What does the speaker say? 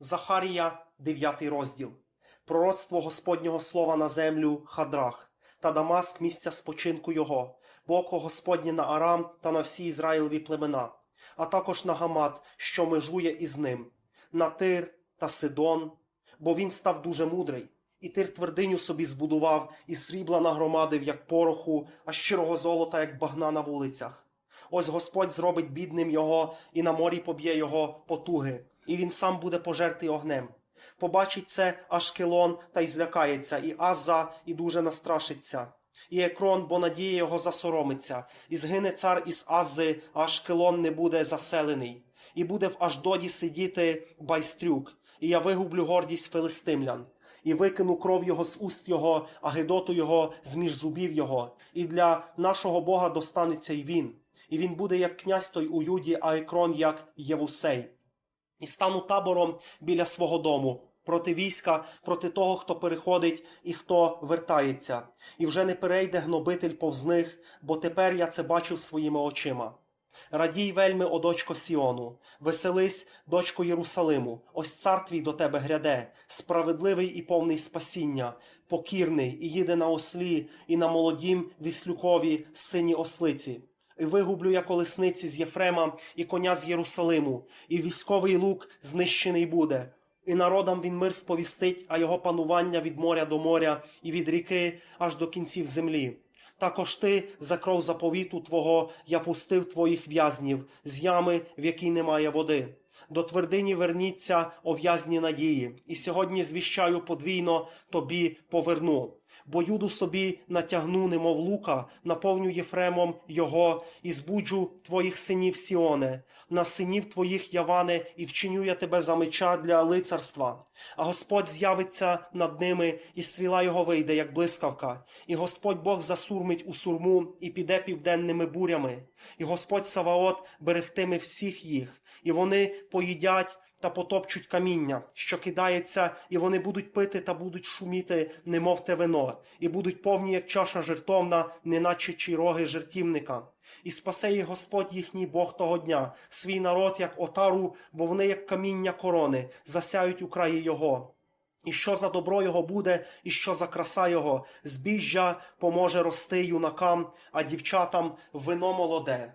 Захарія, 9 розділ. Пророцтво Господнього слова на землю Хадрах, та Дамаск місця спочинку його, боко Господнє на Арам та на всі Ізраїлеві племена, а також на Гамат, що межує із ним, на Тир та Сидон, бо він став дуже мудрий, і Тир твердиню собі збудував, і срібла нагромадив, як пороху, а щирого золота, як багна на вулицях. Ось Господь зробить бідним його, і на морі поб'є його потуги, і він сам буде пожертий огнем. Побачить це Ашкелон та й злякається, і Азза, і дуже настрашиться. І Екрон, бо надія його засоромиться, і згине цар із Аззи, а Ашкелон не буде заселений, і буде в Аждоді сидіти байстрюк, і я вигублю гордість филистимлян, і викину кров його з уст його, а гидоту його з між зубів його, і для нашого Бога достанеться й він, і він буде як князь той у Юді, а Екрон як Євусей і стану табором біля свого дому. Проти війська, проти того, хто переходить і хто вертається, і вже не перейде гнобитель повз них, бо тепер я це бачив своїми очима. Радій вельми, о дочко Сіону, веселись, дочко Єрусалиму, ось цар твій до тебе гряде, справедливий і повний спасіння, покірний, і їде на ослі, і на молодім віслюкові сині ослиці. Вигублю я колесниці з Єфрема і коня з Єрусалиму, і військовий лук знищений буде. І народам він мир сповістить, а його панування від моря до моря і від ріки аж до кінців землі. Також ти за кров заповіту твого я пустив твоїх в'язнів з ями, в якій немає води. До твердині верніться о в'язні надії, і сьогодні звіщаю подвійно тобі поверну. Бо юду собі натягну, немов лука, наповню Єфремом його, і збуджу твоїх синів Сіоне, на синів твоїх Яване, і вчиню я тебе за меча для лицарства. А Господь з'явиться над ними, і стріла його вийде, як блискавка, і Господь Бог засурмить у сурму, і піде південними бурями, і Господь Саваот берегтиме всіх їх, і вони поїдять та потопчуть каміння, що кидається, і вони будуть пити та будуть шуміти, немов те вино, і будуть повні, як чаша жертовна, неначе чіроги жертівника. І спасе їх Господь їхній Бог того дня, свій народ, як отару, бо вони, як каміння корони, засяють у краї його. І що за добро його буде, і що за краса його, збіжжя поможе рости юнакам, а дівчатам вино молоде.